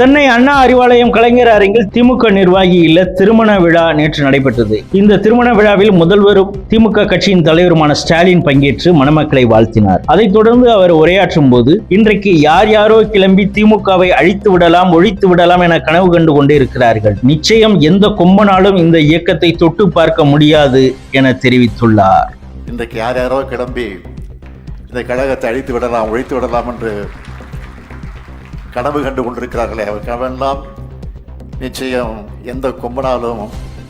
சென்னை அண்ணா அறிவாலயம் கலைஞர் அரங்கில் திமுக நிர்வாகியில திருமண விழா நேற்று நடைபெற்றது. இந்த திருமண விழாவில் முதல்வரும் திமுக கட்சியின் தலைவருமான ஸ்டாலின் பங்கேற்று மணமக்களை வாழ்த்தினார். அதைத் தொடர்ந்து அவர் உரையாற்றும் போது இன்றைக்கு யார் யாரோ கிளம்பி திமுகவை அழித்து விடலாம் ஒழித்து விடலாம் என கனவு கண்டு கொண்டிருக்கிறார்கள் நிச்சயம் எந்த கொம்பனாலும் இந்த இயக்கத்தை தொட்டு பார்க்க முடியாது என தெரிவித்துள்ளார். இன்றைக்கு யார் யாரோ கிளம்பி இந்த கழகத்தை அழித்து விடலாம் ஒழித்து விடலாம் என்று கனவு கண்டு கொண்டிருக்கிறார்களே. அவர் கனவெல்லாம் நிச்சயம் எந்த கொம்பனாலும்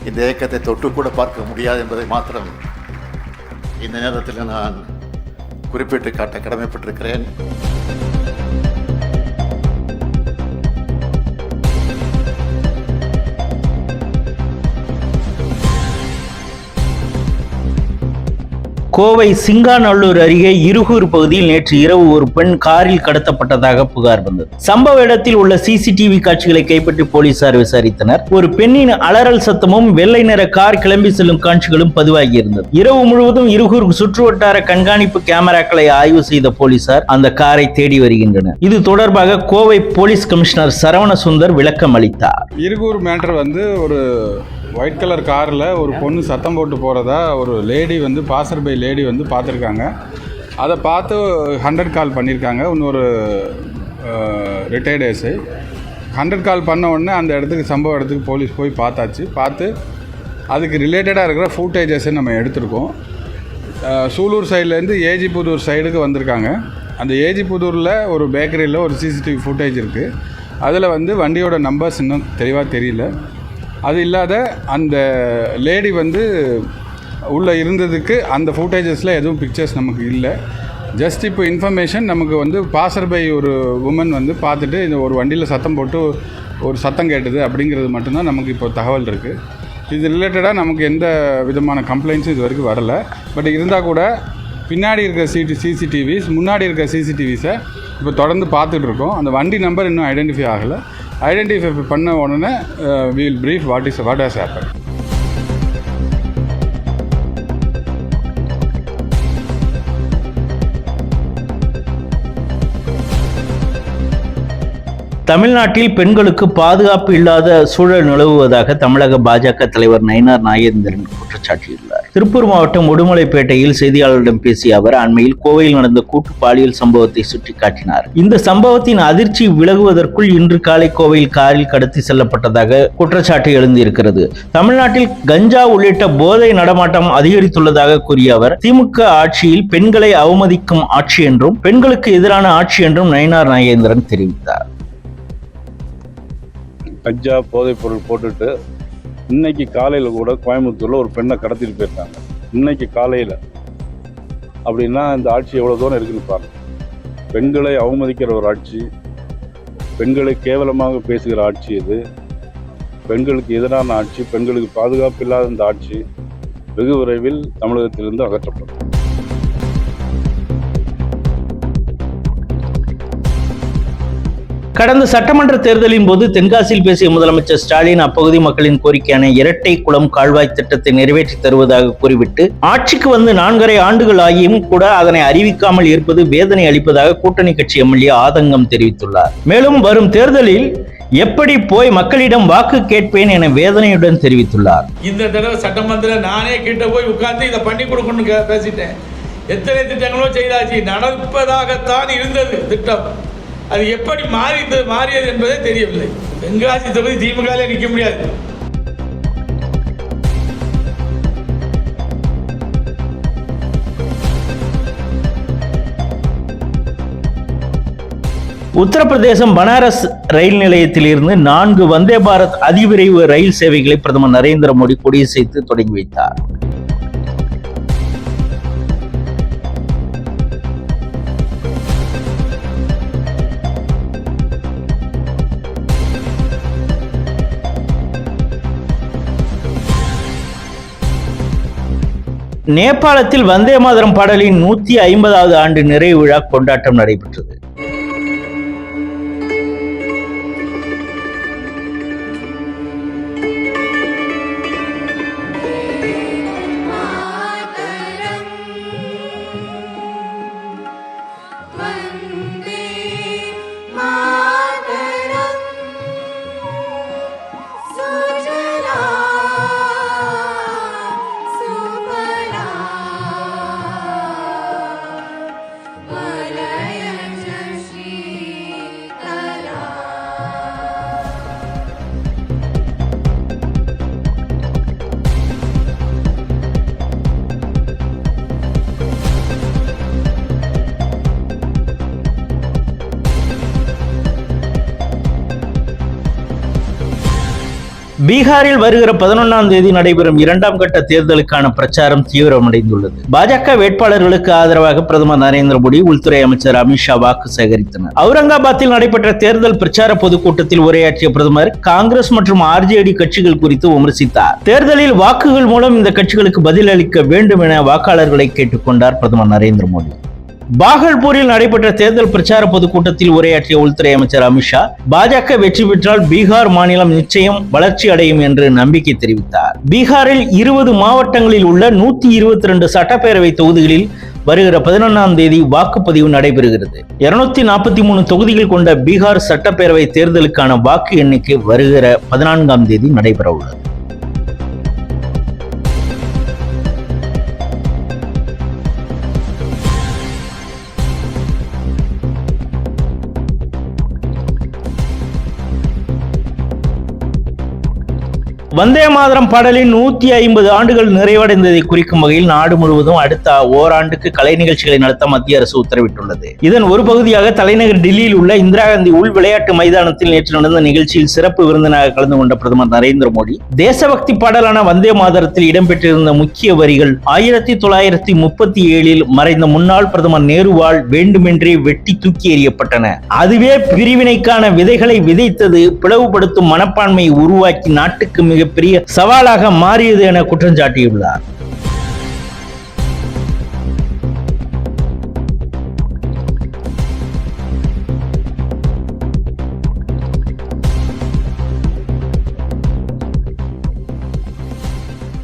இந்த இயக்கத்தை தொட்டுக்கூட பார்க்க முடியாது என்பதை மாத்திரம் இந்த நேரத்தில் நான் குறிப்பிட்டு காட்ட கடமைப்பட்டிருக்கிறேன். கோவை சிங்காநல்லூர் அருகே இருகூர் பகுதியில் நேற்று இரவு ஒரு பெண் காரில் கடத்தப்பட்டதாக புகார் வந்தது. சம்பவ இடத்தில் உள்ள சிசிடிவி காட்சிகளை கைப்பற்றி போலீசார் விசாரித்தனர். ஒரு பெண்ணின் அலறல் சத்தமும் வெள்ளை நிற கார் கிளம்பி செல்லும் காட்சிகளும் பதிவாகி இருந்தது. இரவு முழுவதும் இருகூர் சுற்றுவட்டார கண்காணிப்பு கேமராக்களை ஆய்வு செய்த போலீசார் அந்த காரை தேடி வருகின்றனர். இது தொடர்பாக கோவை போலீஸ் கமிஷனர் சரவண சுந்தர் விளக்கம் அளித்தார். இருகூர் மேட்டர் வந்து ஒரு ஒயிட் கலர் காரில் ஒரு பொண்ணு சத்தம் போட்டு போகிறதா ஒரு லேடி வந்து பாசர் பை லேடி வந்து பார்த்துருக்காங்க. அதை பார்த்து ஹண்ட்ரட் கால் பண்ணியிருக்காங்க இன்னொரு ரிட்டையர்டேஸு ஹண்ட்ரட் கால் பண்ண உடனே அந்த இடத்துக்கு சம்பவ இடத்துக்கு போலீஸ் போய் பார்த்தாச்சு. பார்த்து அதுக்கு ரிலேட்டடாக இருக்கிற ஃபூட்டேஜஸை நம்ம எடுத்திருக்கோம். சூலூர் சைட்லேருந்து ஏஜிபுதூர் சைடுக்கு வந்திருக்காங்க. அந்த ஏஜிபுதூரில் ஒரு பேக்கரியில் ஒரு சிசிடிவி ஃபுட்டேஜ் இருக்குது அதில் வந்து வண்டியோட நம்பர்ஸ் இன்னும் தெளிவாக தெரியல. அது இல்லாத அந்த லேடி வந்து உள்ளே இருந்ததுக்கு அந்த ஃபுட்டேஜஸில் எதுவும் பிக்சர்ஸ் நமக்கு இல்லை. ஜஸ்ட் இப்போ இன்ஃபர்மேஷன் நமக்கு வந்து பாசர் பை ஒரு உமன் வந்து பார்த்துட்டு இந்த ஒரு வண்டியில் சத்தம் போட்டு ஒரு சத்தம் கேட்டது அப்படிங்கிறது மட்டும்தான் நமக்கு இப்போ தகவல் இருக்குது இது ரிலேட்டடாக நமக்கு எந்த விதமான கம்ப்ளைண்ட்ஸும் இது வரைக்கும் வரல. பட் இருந்தால் கூட பின்னாடி இருக்க சிடி சிசிடிவிஸ் முன்னாடி இருக்க சிசிடிவிஸை இப்போ தொடர்ந்து பார்த்துட்ருக்கோம் அந்த வண்டி நம்பர் இன்னும் ஐடென்டிஃபை ஆகலை. ஐடென்டிஃபை பண்ண உடனே will brief what is what has happened தமிழ்நாட்டில் பெண்களுக்கு பாதுகாப்பு இல்லாத சூழல் நிலவுவதாக தமிழக பாஜக தலைவர் நயினார் நாகேந்திரன் குற்றச்சாட்டியுள்ளார். திருப்பூர் மாவட்டம் உடுமலைப்பேட்டையில் செய்தியாளர்களிடம் பேசிய அவர் அண்மையில் கோவையில் நடந்த கூட்டு பாலியல் சம்பவத்தை சுட்டிக்காட்டினார் இந்த சம்பவத்தின் அதிர்ச்சி விலகுவதற்குள் இன்று காலை கோவையில் காரில் கடத்தி செல்லப்பட்டதாக குற்றச்சாட்டு எழுந்திருக்கிறது. தமிழ்நாட்டில் கஞ்சா உள்ளிட்ட போதை நடமாட்டம் அதிகரித்துள்ளதாக கூறிய அவர் திமுக ஆட்சியில் பெண்களை அவமதிக்கும் ஆட்சி என்றும் பெண்களுக்கு எதிரான ஆட்சி என்றும் நயினார் நாகேந்திரன் தெரிவித்தார். கஞ்சா போதைப் பொருள் போட்டுட்டு இன்னைக்கு காலையில் கூட கோயம்புத்தூரில் ஒரு பெண்ணை கடத்திட்டு போயிருக்காங்க. இன்னைக்கு காலையில். அப்படின்னா இந்த ஆட்சி எவ்வளோ தூரம் இருக்குன்னு பாருங்கள் பெண்களை அவமதிக்கிற ஒரு ஆட்சி பெண்களை கேவலமாக பேசுகிற ஆட்சி இது. பெண்களுக்கு எதிரான ஆட்சி பெண்களுக்கு பாதுகாப்பு இல்லாத இந்த ஆட்சி வெகு விரைவில் தமிழகத்திலிருந்து அகற்றப்படும். கடந்த சட்டமன்ற தேர்தலின் போது தென்காசியில் பேசிய முதலமைச்சர் ஸ்டாலின் அப்பகுதி மக்களின் கோரிக்கையான இரட்டை குளம் கால்வாய் திட்டத்தை நிறைவேற்றி தருவதாக கூறிவிட்டு ஆட்சிக்கு வந்து நான்கரை ஆண்டுகள் ஆகியும் கூட அதனை அறிவிக்காமல் இருப்பது வேதனை அளிப்பதாக கூட்டணி கட்சி எம்எல்ஏ ஆதங்கம் தெரிவித்துள்ளார். மேலும் வரும் தேர்தலில் எப்படி போய் மக்களிடம் வாக்கு கேட்பேன் என வேதனையுடன் தெரிவித்துள்ளார். இந்த தடவை சட்டமன்ற நானே கிட்ட போய் உட்கார்ந்து இதை பண்ணி கொடுக்கணும்னு பேசிட்டேன். எத்தனை திட்டங்களோ செய்தாச்சு. நடப்பதாகத்தான் இருந்தது திட்டம். அது எப்படி மாறிது மாறியது என்பதே தெரியவில்லை. தென்காசி தொகுதி திமுகவிலே நிற்க முடியாது. உத்தரப்பிரதேசம் பனாரஸ் ரயில் நிலையத்திலிருந்து நான்கு வந்தே பாரத் அதிவிரைவு ரயில் சேவைகளை பிரதமர் நரேந்திர மோடி கொடியசைத்து தொடங்கி வைத்தார். நேபாளத்தில் வந்தே மாதரம் பாடலின் நூத்தி ஐம்பதாவது ஆண்டு நிறைவு விழா கொண்டாட்டம் நடைபெற்றது. பீகாரில் வருகிற பதினொன்றாம் தேதி நடைபெறும் இரண்டாம் கட்ட தேர்தலுக்கான பிரச்சாரம் தீவிரமடைந்துள்ளது. பாஜக வேட்பாளர்களுக்கு ஆதரவாக பிரதமர் நரேந்திர மோடி உள்துறை அமைச்சர் அமித்ஷா வாக்கு சேகரித்தனர். அவுரங்காபாத்தில் நடைபெற்ற தேர்தல் பிரச்சார பொதுக்கூட்டத்தில் உரையாற்றிய பிரதமர் காங்கிரஸ் மற்றும் ஆர்ஜேடி கட்சிகள் குறித்து விமர்சித்தார். தேர்தலில் வாக்குகள் மூலம் இந்த கட்சிகளுக்கு பதிலளிக்க வேண்டும் என வாக்காளர்களை கேட்டுக்கொண்டார் பிரதமர் நரேந்திர மோடி. பாகல்பூரில் நடைபெற்ற தேர்தல் பிரச்சார பொதுக்கூட்டத்தில் உரையாற்றிய உள்துறை அமைச்சர் அமித்ஷா பாஜக வெற்றி பெற்றால் பீகார் மாநிலம் நிச்சயம் வளர்ச்சி அடையும் என்று நம்பிக்கை தெரிவித்தார். பீகாரில் இருபது மாவட்டங்களில் உள்ள நூத்தி இருபத்தி ரெண்டு சட்டப்பேரவை தொகுதிகளில் வருகிற பதினொன்றாம் தேதி வாக்குப்பதிவு நடைபெறுகிறது. இருநூத்தி நாற்பத்தி மூணு தொகுதிகள் கொண்ட பீகார் சட்டப்பேரவை தேர்தலுக்கான வாக்கு எண்ணிக்கை வருகிற பதினான்காம் தேதி நடைபெற உள்ளது வந்தே மாதரம் பாடலின் நூத்தி ஐம்பது ஆண்டுகள் நிறைவடைந்ததை குறிக்கும் வகையில் நாடு முழுவதும் அடுத்த ஓராண்டுக்கு கலை நிகழ்ச்சிகளை நடத்த மத்திய அரசு உத்தரவிட்டுள்ளது. இதன் ஒரு பகுதியாக தலைநகர் டெல்லியில் உள்ள இந்திரா காந்தி உள் விளையாட்டு மைதானத்தில் நேற்று நடந்த நிகழ்ச்சியில் சிறப்பு விருந்தினராக கலந்து கொண்ட பிரதமர் நரேந்திர மோடி தேசபக்தி பாடலான வந்தே மாதரத்தில் இடம்பெற்றிருந்த முக்கிய வரிகள் ஆயிரத்தி தொள்ளாயிரத்தி முப்பத்தி ஏழில் மறைந்த முன்னாள் பிரதமர் நேருவால் வேண்டுமென்றே வெட்டி தூக்கி எறியப்பட்டன. அதுவே பிரிவினைக்கான விதைகளை விதைத்தது பிளவுபடுத்தும் மனப்பான்மையை உருவாக்கி நாட்டுக்கு மிகப்பெரிய சவாலாக மாறியது என குற்றம் சாட்டியுள்ளார்.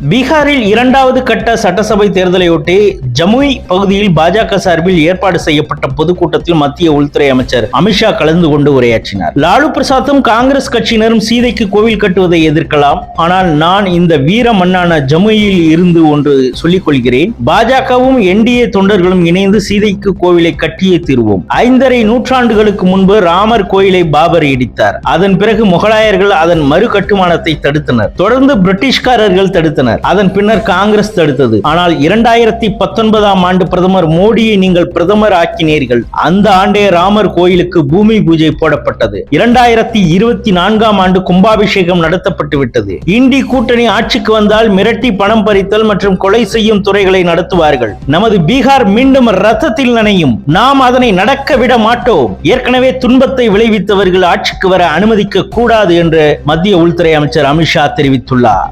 பீகாரில் இரண்டாவது கட்ட சட்டசபை தேர்தலையொட்டி ஜமுய் பகுதியில் பாஜக சார்பில் ஏற்பாடு செய்யப்பட்ட பொதுக்கூட்டத்தில் மத்திய உள்துறை அமைச்சர் அமித்ஷா கலந்து கொண்டு உரையாற்றினார். லாலு பிரசாத்தும் காங்கிரஸ் கட்சியினரும் சீதைக்கு கோவில் கட்டுவதை எதிர்க்கலாம். ஆனால் நான் இந்த வீர மண்ணான ஜமுயில் இருந்து ஒன்று சொல்லிக் கொள்கிறேன். பாஜகவும் என்டிஏ தொண்டர்களும் இணைந்து சீதைக்கு கோவிலை கட்டியே தீர்வோம். ஐந்தரை நூற்றாண்டுகளுக்கு முன்பு ராமர் கோயிலை பாபர் இடித்தார். அதன் பிறகு முகலாயர்கள் அதன் மறு கட்டுமானத்தை தடுத்தனர். தொடர்ந்து பிரிட்டிஷ்காரர்கள் தடுத்தனர். அதன் பின்னர் காங்கிரஸ் தடுத்தது. ஆனால் இரண்டாயிரத்தி பத்தொன்பதாம் ஆண்டு பிரதமர் மோடியை நீங்கள் பிரதமர் ஆக்கினீர்கள். அந்த ஆண்டே ராமர் கோயிலுக்கு பூமி பூஜை போடப்பட்டது. இரண்டாயிரத்தி இருபத்தி நான்காம் ஆண்டு கும்பாபிஷேகம் நடத்தப்பட்டு விட்டது. இந்தி கூட்டணி ஆட்சிக்கு வந்தால் மிரட்டி பணம் பறித்தல் மற்றும் கொலை செய்யும் துறைகளை நடத்துவார்கள். நமது பீகார் மீண்டும் ரத்தத்தில் நனையும். நாம் அதனை நடக்க விட மாட்டோம். ஏற்கனவே துன்பத்தை விளைவித்தவர்கள் ஆட்சிக்கு வர அனுமதிக்க கூடாது என்று மத்திய உள்துறை அமைச்சர் அமித்ஷா தெரிவித்துள்ளார்.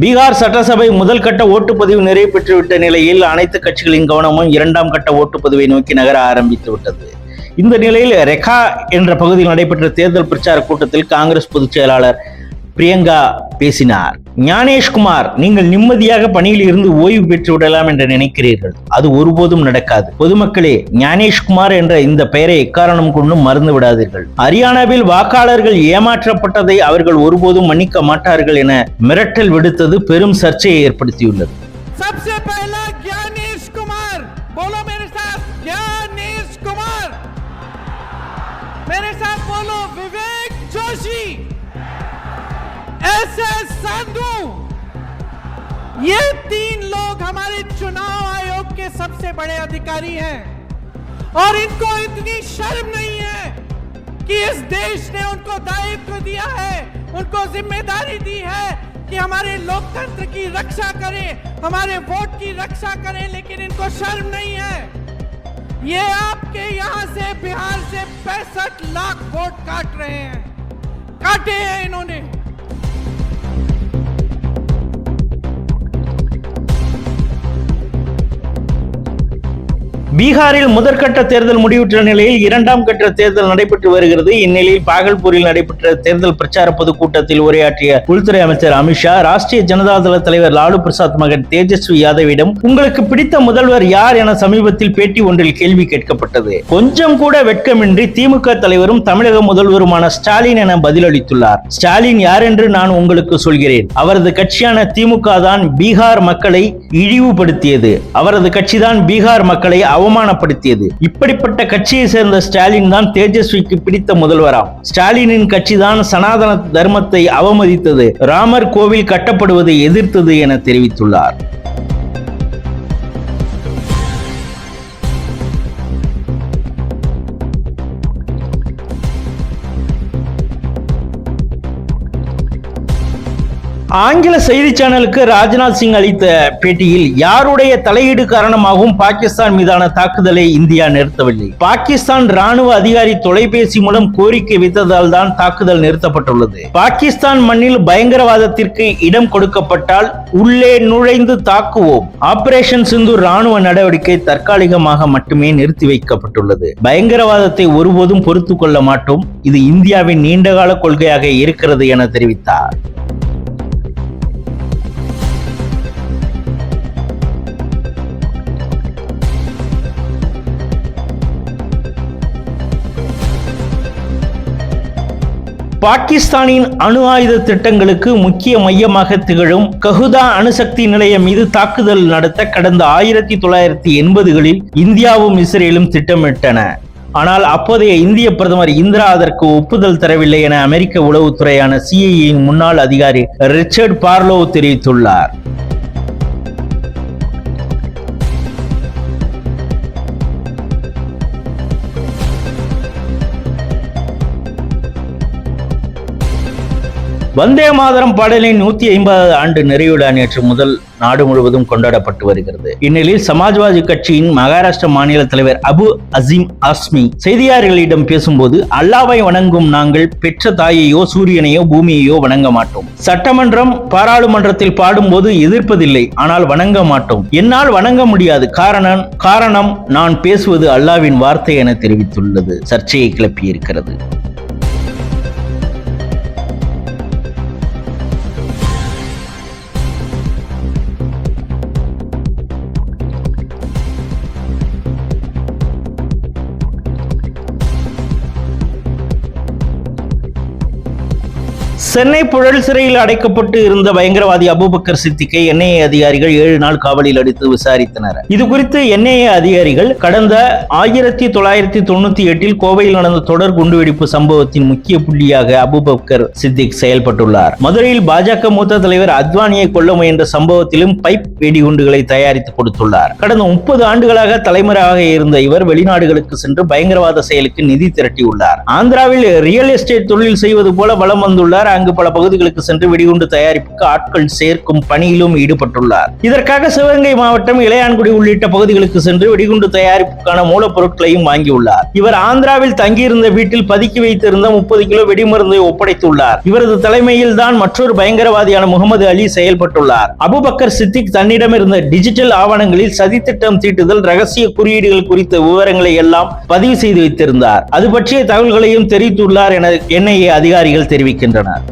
பீகார் சட்டசபை முதல் கட்ட ஓட்டுப்பதிவு நிறைவு பெற்றுவிட்ட நிலையில் அனைத்து கட்சிகளின் கவனமும் இரண்டாம் கட்ட ஓட்டுப்பதிவை நோக்கி நகர ஆரம்பித்து விட்டது. இந்த நிலையில் ரெகா என்ற பகுதியில் நடைபெற்ற தேர்தல் பிரச்சார கூட்டத்தில் காங்கிரஸ் பொதுச் செயலாளர் பிரியங்கா பேசினார். ஞானேஷ்குமார் நீங்கள் நிம்மதியாக பணியில் இருந்து ஓய்வு பெற்று விடலாம் என்று நினைக்கிறீர்கள். அது ஒருபோதும் நடக்காது. பொதுமக்களே ஞானேஷ்குமார் என்ற இந்த பெயரை எக்காரணம் கொண்டும் மறந்து விடாதீர்கள். ஹரியானாவில் வாக்காளர்கள் ஏமாற்றப்பட்டதை அவர்கள் ஒருபோதும் மன்னிக்க மாட்டார்கள் என மிரட்டல் விடுத்தது பெரும் சர்ச்சையை ஏற்படுத்தியுள்ளது. Joshi! एस संधू। ये तीन लोग हमारे चुनाव आयोग के सबसे बड़े अधिकारी हैं। और इनको इतनी शर्म नहीं है कि इस देश ने उनको दायित्व दिया है, उनको ज़िम्मेदारी दी है कि हमारे लोकतंत्र की रक्षा करें, हमारे वोट की रक्षा करें, लेकिन इनको शर्म नहीं है। ये आपके यहाँ से, बिहार से पैंसठ लाख वोट काट रहे हैं। काटे हैं इन्होंने। பீகாரில் முதற்கட்ட தேர்தல் முடிவுற்ற நிலையில் இரண்டாம் கட்ட தேர்தல் நடைபெற்று வருகிறது. இந்நிலையில் பாகல்பூரில் நடைபெற்ற தேர்தல் பிரச்சார பொதுக்கூட்டத்தில் உரையாற்றிய உள்துறை அமைச்சர் அமித்ஷா ராஷ்டிரிய ஜனதா தள தலைவர் லாலு பிரசாத் மகன் தேஜஸ்வி யாதவிடம் உங்களுக்கு பிடித்த முதல்வர் யார் என சமீபத்தில் பேட்டி ஒன்றில் கேள்வி கேட்கப்பட்டது. கொஞ்சம் கூட வெட்கமின்றி திமுக தலைவரும் தமிழக முதல்வருமான ஸ்டாலின் என பதிலளித்துள்ளார். ஸ்டாலின் யார் என்று நான் உங்களுக்கு சொல்கிறேன். அவரது கட்சியான திமுக தான் பீகார் மக்களை இழிவுபடுத்தியது. அவரது கட்சிதான் பீகார் மக்களை அவ அவமானப்படுத்தியது. இப்படிப்பட்ட கட்சியை சேர்ந்த ஸ்டாலின் தான் தேஜஸ்விக்கு பிடித்த முதல்வராம். ஸ்டாலினின் கட்சி தான் சனாதன தர்மத்தை அவமதித்தது. ராமர் கோவில் கட்டப்படுவதை எதிர்த்தது என தெரிவித்துள்ளார். ஆங்கில செய்தி சேனலுக்கு ராஜ்நாத் சிங் அளித்த பேட்டியில் யாருடைய தலையீடு காரணமாகவும் பாகிஸ்தான் மீதான தாக்குதலை இந்தியா நிறுத்தவில்லை. பாகிஸ்தான் ராணுவ அதிகாரி தொலைபேசி மூலம் கோரிக்கை வைத்ததால் தான் தாக்குதல் நிறுத்தப்பட்டுள்ளது. பாகிஸ்தான் மண்ணில் பயங்கரவாதத்திற்கு இடம் கொடுக்கப்பட்டால் உள்ளே நுழைந்து தாக்குவோம். ஆபரேஷன் சிந்து ராணுவ நடவடிக்கை தற்காலிகமாக மட்டுமே நிறுத்தி வைக்கப்பட்டுள்ளது. பயங்கரவாதத்தை ஒருபோதும் பொறுத்து கொள்ள மாட்டோம். இது இந்தியாவின் நீண்டகால கொள்கையாக இருக்கிறது என தெரிவித்தார். பாகிஸ்தானின் அணு ஆயுத திட்டங்களுக்கு முக்கிய மையமாக திகழும் ககுதா அணுசக்தி நிலையம் மீது தாக்குதல் நடத்த கடந்த ஆயிரத்தி தொள்ளாயிரத்தி எண்பதுகளில் இந்தியாவும் இஸ்ரேலும் திட்டமிட்டன. ஆனால் அப்போதைய இந்திய பிரதமர் இந்திரா அதற்கு ஒப்புதல் தரவில்லை என அமெரிக்க உளவுத்துறையான சிஐஏயின் முன்னாள் அதிகாரி ரிச்சர்ட் பார்லோ தெரிவித்துள்ளார். வந்தே மாதரம் பாடலின் நூத்தி ஐம்பதாவது ஆண்டு நிறைவுடா நேற்று முதல் நாடு முழுவதும் கொண்டாடப்பட்டு வருகிறது. இந்நிலையில் சமாஜ்வாதி கட்சியின் மகாராஷ்டிர மாநில தலைவர் அபு அசீம் ஆஸ்மி செய்தியாளர்களிடம் பேசும்போது அல்லாவை வணங்கும் நாங்கள் பெற்ற தாயையோ சூரியனையோ பூமியையோ வணங்க மாட்டோம். சட்டமன்றம் பாராளுமன்றத்தில் பாடும்போது எதிர்ப்பதில்லை ஆனால் வணங்க மாட்டோம். என்னால் வணங்க முடியாது. காரணம் காரணம் நான் பேசுவது அல்லாவின் வார்த்தை என தெரிவித்துள்ளது. சர்ச்சையை கிளப்பியிருக்கிறது. சென்னை புழல் சிறையில் அடைக்கப்பட்டு இருந்த பயங்கரவாதி அபுபக்கர் சித்திக்கை என்ஐஏ அதிகாரிகள் ஏழு நாள் காவலில் அடித்து விசாரித்தனர். இது குறித்து என்ஐஏ அதிகாரிகள் கடந்த ஆயிரத்தி தொள்ளாயிரத்தி தொண்ணூத்தி எட்டில் கோவையில் நடந்த தொடர் குண்டுவெடிப்பு சம்பவத்தின் முக்கிய புள்ளியாக அபுபக்கர் சித்திக் செயல்பட்டுள்ளார். மதுரையில் பாஜக மூத்த தலைவர் அத்வானியை கொல்ல முயன்ற சம்பவத்திலும் பைப் வெடிகுண்டுகளை தயாரித்து கொடுத்துள்ளார். கடந்த முப்பது ஆண்டுகளாக தலைமறையாக இருந்த இவர் வெளிநாடுகளுக்கு சென்று பயங்கரவாத செயலுக்கு நிதி திரட்டியுள்ளார். ஆந்திராவில் ரியல் எஸ்டேட் தொழில் செய்வது போல வலம் வந்துள்ளார். அங்கு அங்கு பல பகுதிகளுக்கு சென்று வெடிகுண்டு தயாரிப்புக்கு ஆட்கள் சேர்க்கும் பணியிலும் ஈடுபட்டுள்ளார். இதற்காக சிவகங்கை மாவட்டம் இளையான்குடி உள்ளிட்ட பகுதிகளுக்கு சென்று வெடிகுண்டு தயாரிப்புக்கான மூலப்பொருட்களையும் வாங்கியுள்ளார். இவர் ஆந்திராவில் தங்கியிருந்த வீட்டில் பதுக்கி வைத்திருந்த முப்பது கிலோ வெடிமருந்தை ஒப்படைத்துள்ளார். இவரது தலைமையில் தான் மற்றொரு பயங்கரவாதியான முகமது அலி செயல்பட்டுள்ளார். அபுபக்கர் சித்திக் தன்னிடம் இருந்த டிஜிட்டல் ஆவணங்களில் சதித்திட்டம் தீட்டுதல் ரகசிய குறியீடுகள் குறித்த விவரங்களை எல்லாம் பதிவு செய்து வைத்திருந்தார். அது பற்றிய தகவல்களையும் தெரிவித்துள்ளார் என என்ஐஏ அதிகாரிகள் தெரிவிக்கின்றனர்.